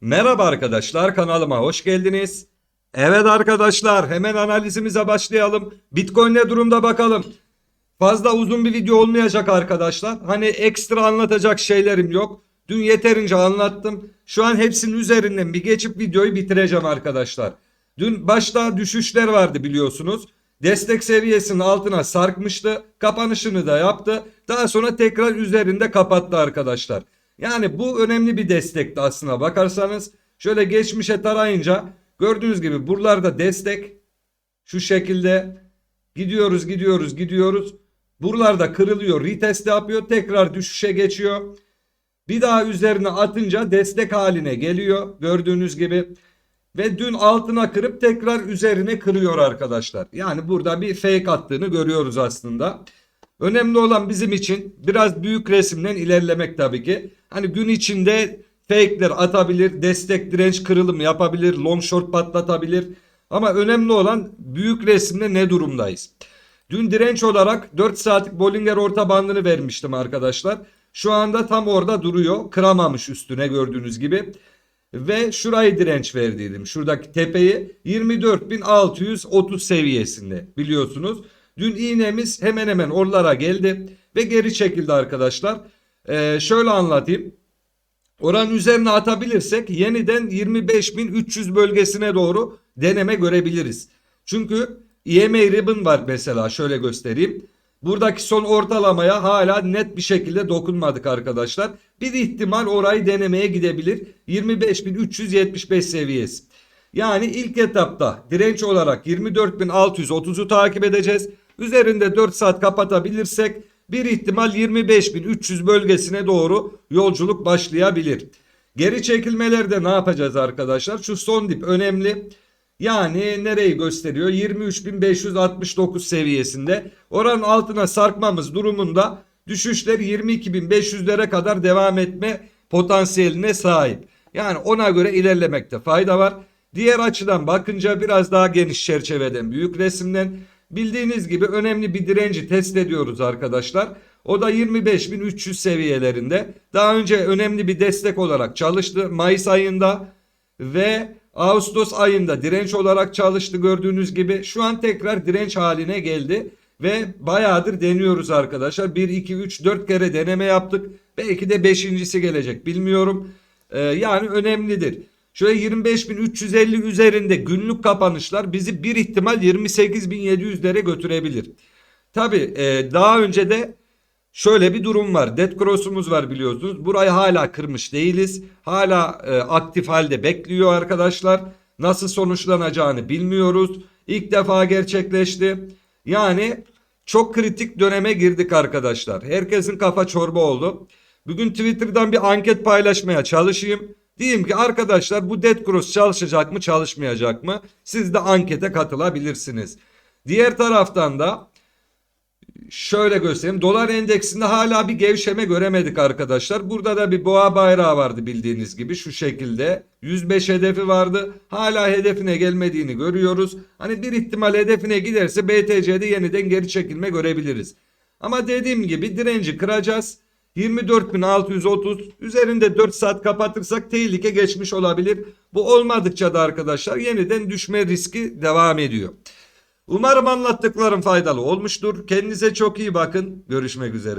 Merhaba arkadaşlar kanalıma hoş geldiniz. Evet arkadaşlar hemen analizimize başlayalım. Bitcoin ne durumda bakalım. Fazla uzun bir video olmayacak arkadaşlar. Hani ekstra anlatacak şeylerim yok. Dün yeterince anlattım. Şu an hepsinin üzerinden bir geçip videoyu bitireceğim arkadaşlar. Dün başta düşüşler vardı biliyorsunuz. Destek seviyesinin altına sarkmıştı. Kapanışını da yaptı. Daha sonra tekrar üzerinde kapattı arkadaşlar. Yani bu önemli bir destekti aslına bakarsanız. Şöyle geçmişe tarayınca gördüğünüz gibi buralarda destek şu şekilde gidiyoruz gidiyoruz gidiyoruz. Buralarda kırılıyor retest yapıyor tekrar düşüşe geçiyor. Bir daha üzerine atınca destek haline geliyor gördüğünüz gibi. Ve dün altına kırıp tekrar üzerine kırıyor arkadaşlar. Yani burada bir fake attığını görüyoruz aslında. Önemli olan bizim için biraz büyük resimden ilerlemek tabii ki. Hani gün içinde fake'ler atabilir, destek direnç kırılım yapabilir, long short patlatabilir. Ama önemli olan büyük resimde ne durumdayız? Dün direnç olarak 4 saatlik Bollinger orta bandını vermiştim arkadaşlar. Şu anda tam orada duruyor. Kıramamış üstüne gördüğünüz gibi. Ve şurayı direnç verdiydim. Şuradaki tepeyi 24.630 seviyesinde biliyorsunuz. Dün iğnemiz hemen hemen oralara geldi ve geri çekildi arkadaşlar. Ee, şöyle anlatayım. Oranın üzerine atabilirsek yeniden 25.300 bölgesine doğru deneme görebiliriz. Çünkü EMA ribbon var mesela şöyle göstereyim. Buradaki son ortalamaya hala net bir şekilde dokunmadık arkadaşlar. Bir ihtimal orayı denemeye gidebilir. 25.375 seviyesi. Yani ilk etapta direnç olarak 24.630'u takip edeceğiz. Üzerinde 4 saat kapatabilirsek bir ihtimal 25.300 bölgesine doğru yolculuk başlayabilir. Geri çekilmelerde ne yapacağız arkadaşlar? Şu son dip önemli. Yani nereyi gösteriyor? 23.569 seviyesinde. Oranın altına sarkmamız durumunda düşüşler 22.500'lere kadar devam etme potansiyeline sahip. Yani ona göre ilerlemekte fayda var. Diğer açıdan bakınca biraz daha geniş çerçeveden büyük resimden bildiğiniz gibi önemli bir direnci test ediyoruz arkadaşlar. O da 25.300 seviyelerinde. Daha önce önemli bir destek olarak çalıştı Mayıs ayında ve Ağustos ayında direnç olarak çalıştı gördüğünüz gibi. Şu an tekrar direnç haline geldi ve bayağıdır deniyoruz arkadaşlar. 1 2 3 4 kere deneme yaptık. Belki de beşincisi gelecek bilmiyorum. Ee, yani önemlidir. Şöyle 25.350 üzerinde günlük kapanışlar bizi bir ihtimal 28.700'lere götürebilir. Tabi daha önce de şöyle bir durum var. Dead Cross'umuz var biliyorsunuz. Burayı hala kırmış değiliz. Hala e, aktif halde bekliyor arkadaşlar. Nasıl sonuçlanacağını bilmiyoruz. İlk defa gerçekleşti. Yani çok kritik döneme girdik arkadaşlar. Herkesin kafa çorba oldu. Bugün Twitter'dan bir anket paylaşmaya çalışayım. Diyeyim ki arkadaşlar bu Dead Cross çalışacak mı çalışmayacak mı? Siz de ankete katılabilirsiniz. Diğer taraftan da şöyle göstereyim. Dolar endeksinde hala bir gevşeme göremedik arkadaşlar. Burada da bir boğa bayrağı vardı bildiğiniz gibi şu şekilde. 105 hedefi vardı. Hala hedefine gelmediğini görüyoruz. Hani bir ihtimal hedefine giderse BTC'de yeniden geri çekilme görebiliriz. Ama dediğim gibi direnci kıracağız. 24.630 üzerinde 4 saat kapatırsak tehlike geçmiş olabilir. Bu olmadıkça da arkadaşlar yeniden düşme riski devam ediyor. Umarım anlattıklarım faydalı olmuştur. Kendinize çok iyi bakın. Görüşmek üzere.